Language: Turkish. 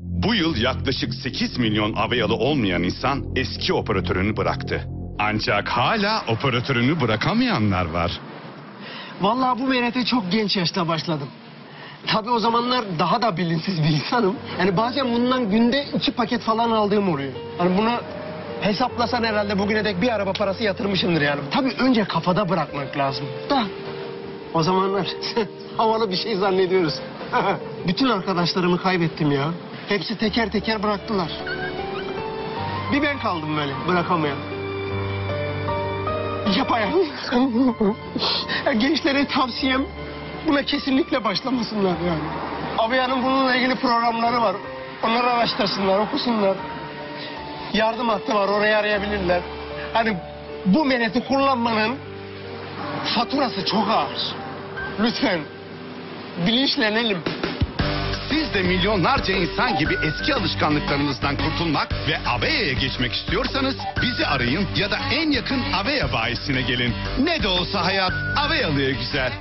Bu yıl yaklaşık 8 milyon Aveyalı olmayan insan eski operatörünü bıraktı. Ancak hala operatörünü bırakamayanlar var. Vallahi bu meyrete çok genç yaşta başladım. Tabii o zamanlar daha da bilinçsiz bir insanım. Yani bazen bundan günde iki paket falan aldığım oluyor. Hani bunu hesaplasan herhalde bugüne dek bir araba parası yatırmışımdır yani. Tabii önce kafada bırakmak lazım. Da o zamanlar havalı bir şey zannediyoruz. Bütün arkadaşlarımı kaybettim ya. Hepsi teker teker bıraktılar. Bir ben kaldım böyle bırakamayan. Yapayalnız. Gençlere tavsiyem buna kesinlikle başlamasınlar yani. Abiyanın bununla ilgili programları var. Onları araştırsınlar, okusunlar. Yardım hattı var, orayı arayabilirler. Hani bu meneti kullanmanın faturası çok ağır. Lütfen bilinçlenelim. Siz de milyonlarca insan gibi eski alışkanlıklarınızdan kurtulmak ve Aveya'ya geçmek istiyorsanız bizi arayın ya da en yakın Aveya bayisine gelin. Ne de olsa hayat Aveyalı'ya güzel.